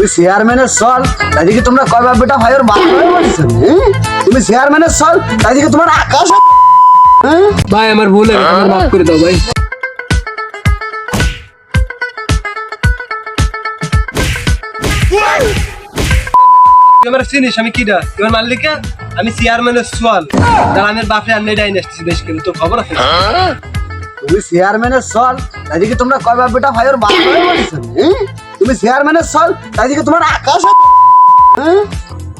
তুমি চেয়ারম্যানের সল তাইদিকে তোমরা কয় বাপ বেটা ভাইয়ের বাপ হয়ে বলছো? হ্যাঁ? তুমি চেয়ারম্যানের সল তাইদিকে তোমার আকাশ? ভাই আমার ভুল হয়ে গেছে আমার মাফ করে দাও ভাই। আমার চিনিস আমি কিরা তোমার মালিকা আমি চেয়ারম্যানের সোয়াল দালানের বাপরে আর নেডাই নেসছি দেশ কিন্তু তোর খবর আছে? তুমি চেয়ারম্যানের সল তাইদিকে তোমরা কয় বাপ বেটা ভাইয়ের বাপ হয়ে বলছো? হ্যাঁ? তুমি চেয়ারম্যানের সল তাইদিকে তোমার আকাশ হ্যাঁ?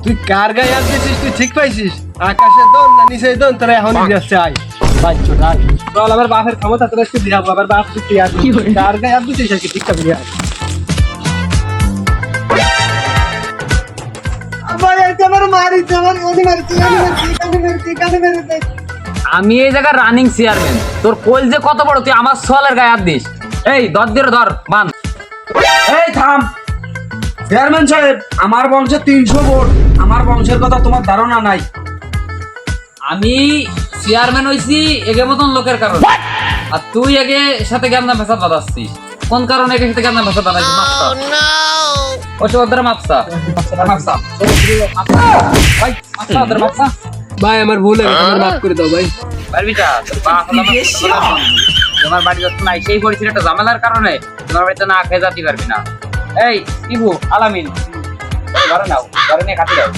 তুই কার গায়ে হাত তুই ঠিক পাইছিস? আকাশে দন না নিচে দন? তোরা এখন যাচ্ছে আয়। বাচ্চা আয়। চল আমার বাপের ক্ষমতা তোরা একটু দিয়া বাবার বাপ তুই কি আর কার গায়ে হাত দিয়েছিস? আর কি ঠিক করে আয়। আমি এই জায়গায় রানিং চেয়ারম্যান তোর কোল যে কত বড় তুই আমার সোয়ালের গায়ে হাত দিস। এই ধর দিয়ে ধর বান এই থাম। চেয়ারম্যান সাহেব আমার বংশে তিনশো ভোট। আমার বংশের কথা তোমার ধারণা নাই। আমি চেয়ারম্যান হইছি এগে মতন লোকের কারণে। আর তুই এগে সাথে কেমন ফেসাদ বাঁধাচ্ছিস? কোন কারণে এগে সাথে কেমন ফেসাদ বাঁধাচ্ছিস? মাপসা ও মাপসা মাপসা ভাই মাপসা মাপসা ভাই আমার ভুল হয়ে গেছে মাফ করে দাও ভাই। পারবি তোমার বাড়ি নাই, সেই পরিস্থিতি একটা ঝামেলার কারণে তোমার বাড়িতে না খেয়ে যাতে পারবি না। এই, ইবু, আলামিন। ঘরে নাও, ঘরে নিয়ে খাতে দাও।